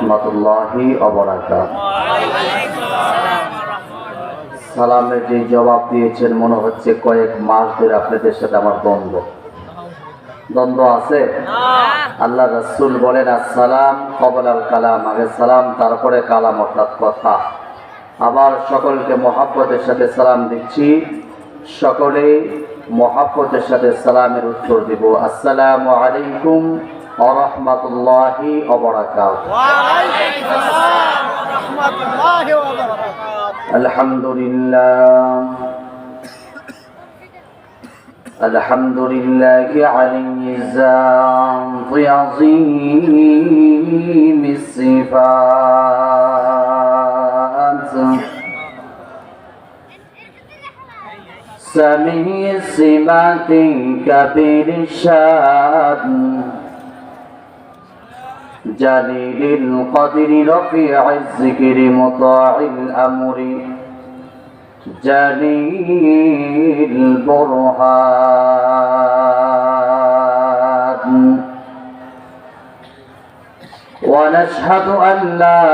রহমতুল্লাহি সালামের যে জবাব দিয়েছেন, মনে হচ্ছে কয়েক মাস ধরে আপনাদের সাথে আমার দ্বন্দ্ব। দ্বন্দ্ব আছে? আল্লাহ রসুল বলেন, আসসালাম কবল আল কালাম। আগে সালাম, তারপরে কালাম অর্থাৎ কথা। আবার সকলকে মহাব্বতের সাথে সালাম দিচ্ছি। সকলে মহাব্বতের সাথে সালামের উত্তর দিব। আসসালামু আলাইকুম ورحمة الله وبركاته. وعليكم السلام ورحمة الله وبركاته. الحمد لله الحمد لله علي الذات عظيم الصفات. سميع السمات كبير الشأن. جليل القدر رفيع الذكر مطاع الأمر جليل البرهان ونشهد أن لا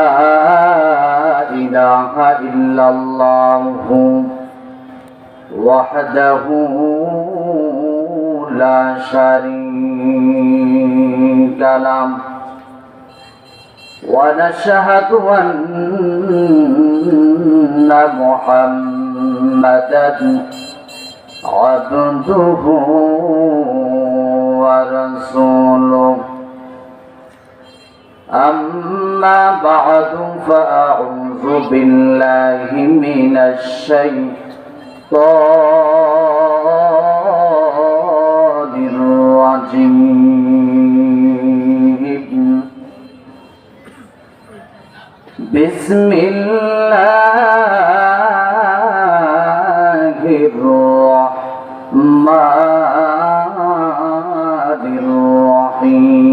إله إلا الله وحده لا شريك له ونشهد أن محمدا عبده ورسوله. أما بعد فأعوذ بالله من الشيطان الرجيم. بسم الله الرحمن الرحيم.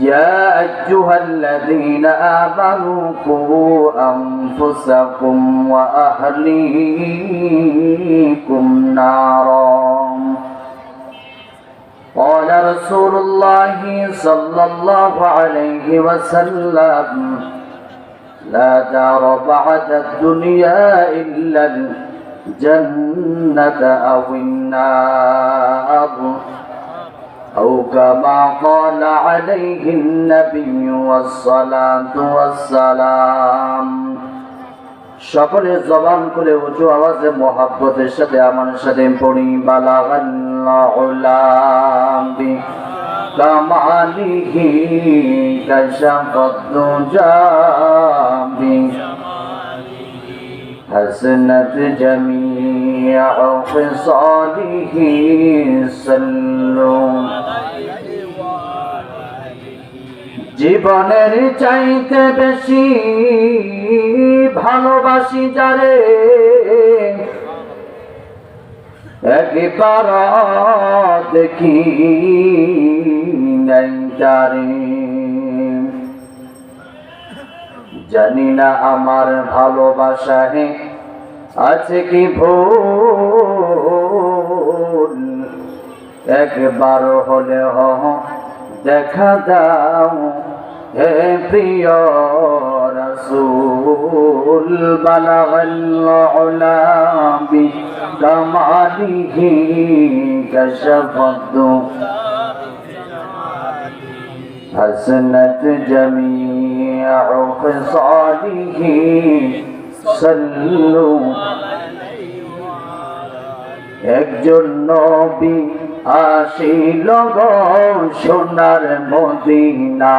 يا أيها الذين آمنوا قوا أنفسكم وأهليكم نارا. رسول الله صلى الله عليه وسلم. لا دار بعد الدنيا إلا الجنة أو النار. أو كما قال عليه النبي والصلاة والسلام. সকলে জবান করে উঁচু আওয়াজে মোহাব্বতের সাথে আমার সাথে পড়ি বালাগাল্লাহি কামালিহি কাশাফদ্দুজাবি حسنت جميع خصاله صلوا জীবনের চাইতে বেশি ভালোবাসি যারে? একবার দেখি নাই জানি না আমার ভালোবাসা হে, আছে কি ভুল? একবার হলে হ দেখা দাও হে প্রিয় রসুল বালাগাল্লাহি কামালিহি কশফদ্দু حسنت جميع خصاله صلوا একজন নবী আসিল সোনার মদিনা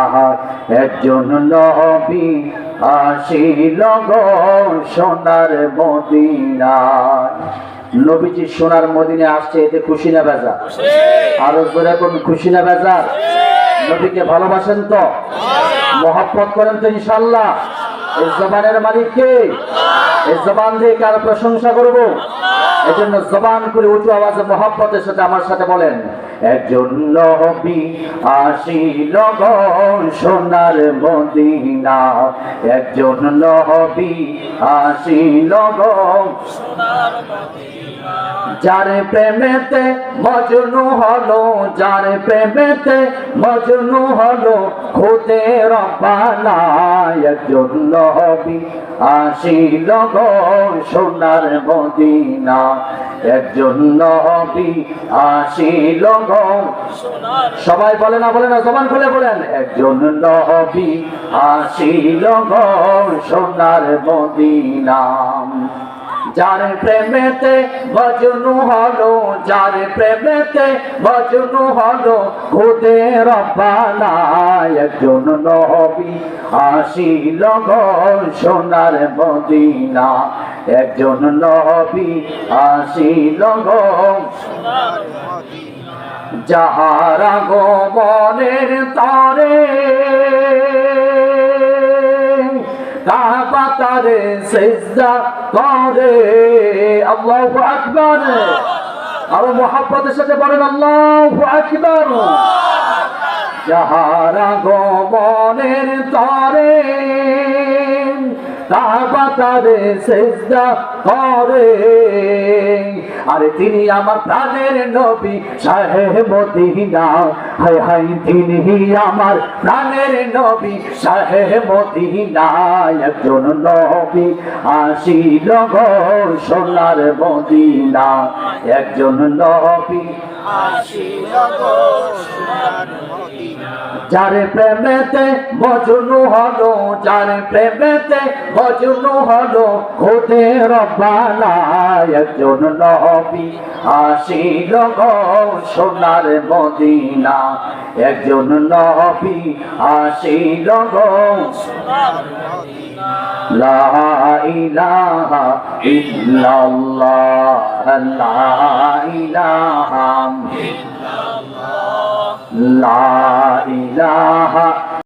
একজন নবী। আসিল সোনার মদিনা নবীজি সোনার মদিনে আসছে, এতে খুশি না বেজা আরও জোরে কোন খুশি না বেজা নবীকে ভালোবাসেন তো? মহাব্বত করেন তো ইনশাল্লাহ এই জবানের মালিক কে এই জবান দিয়ে কার প্রশংসা করব? এজন্য জবান করে উঁচু আওয়াজে মহব্বতের সাথে আমার সাথে বলেন। একজন নবী আসিল সোনার মদিনা। একজন নবী আসিল গো যার প্রেমেতে মজনু হলো, যার প্রেমেতে মজনু হলো, খুদে রব্বানা। একজন নবী আসিল গো সোনার মদিনা। একজন নবী আসিল সবাই বলে না বলে না সমান খুলে বলেন। একজন নবী আসিল সোনার মদিনা। যার প্রেমেতে ভজনু হলো, যার প্রেমেতে ভজনু হলো খুদে রব্বানা। একজন নবী আসিল সোনার মদিনা। একজন নবী আসিল গো যাহারা গো মনের তরে কাবা তারে সেজদা করে। আল্লাহু আকবার। আরও মোহাব্বতের সাথে বলেন, আল্লাহু আকবার। যাহারা গো মনের তরে কাবা তারে সেজদা করে। আরে তিনি আমার প্রাণের নবী সাহেব মদিনা। হায় হায়, তিনি আমার প্রাণের নবী সাহেব মদিনা। একজন নবী আসিল গো সোনার মদিনা। একজন নবী যার প্রেমেতে মজনু হলো, যার প্রেমেতে মজনু হলো খোদে রব্বানা একজন নবী। আসিল গো সোনার মদিনা, একজন নবী। আসিল গো লা ইলাহা ইল্লাল্লাহ লা ইলাহা লা ইলাহা